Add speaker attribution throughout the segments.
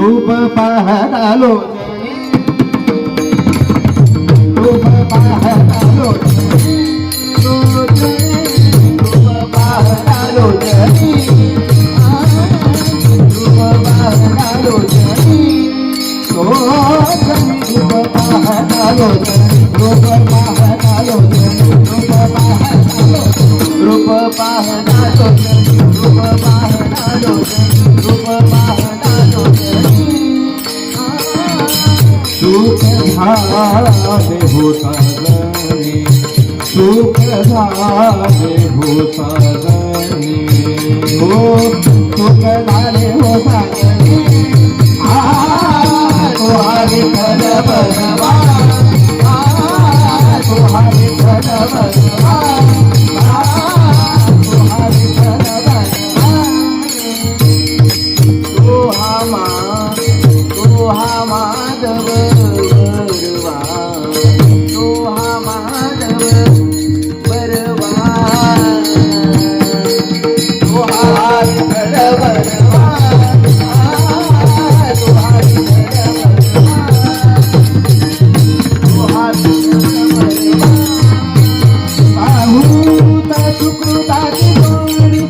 Speaker 1: रूप पहरालो रूप पाहलो रूप पाहलो रूप पाहलो तो रूप पाहलो रूप झाले भूतादनी सुख झाले भूतादनी हो सुख आ तो कलबना Tá de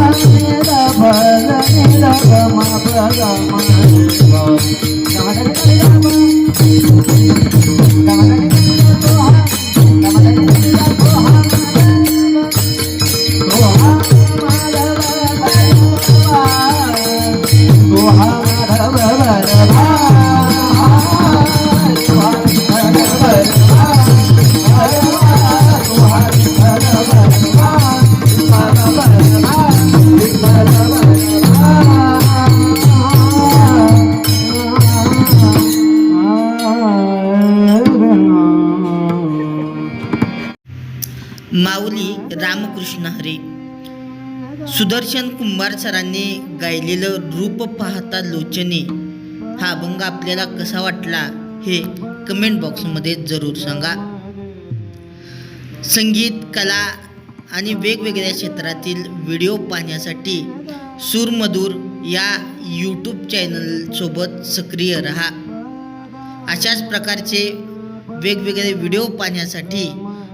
Speaker 1: Thank you.
Speaker 2: माऊली रामकृष्ण हरी. सुदर्शन कुंभार सरांनी गायलेलं रूप पाहता लोचने. हा अभंग आपल्याला कसा वाटला हे कमेंट बॉक्समध्ये जरूर सांगा. संगीत कला आणि वेगवेगळ्या क्षेत्रातील व्हिडिओ पाहण्यासाठी सूरमधूर या यूट्यूब चॅनलसोबत सक्रिय रहा. अशाच प्रकारचे वेगवेगळे व्हिडिओ पाहण्यासाठी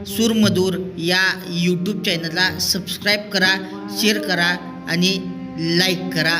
Speaker 2: सूरमधूर या यूट्यूब चॅनलला सबस्क्राईब करा शेअर करा आणि लाईक करा.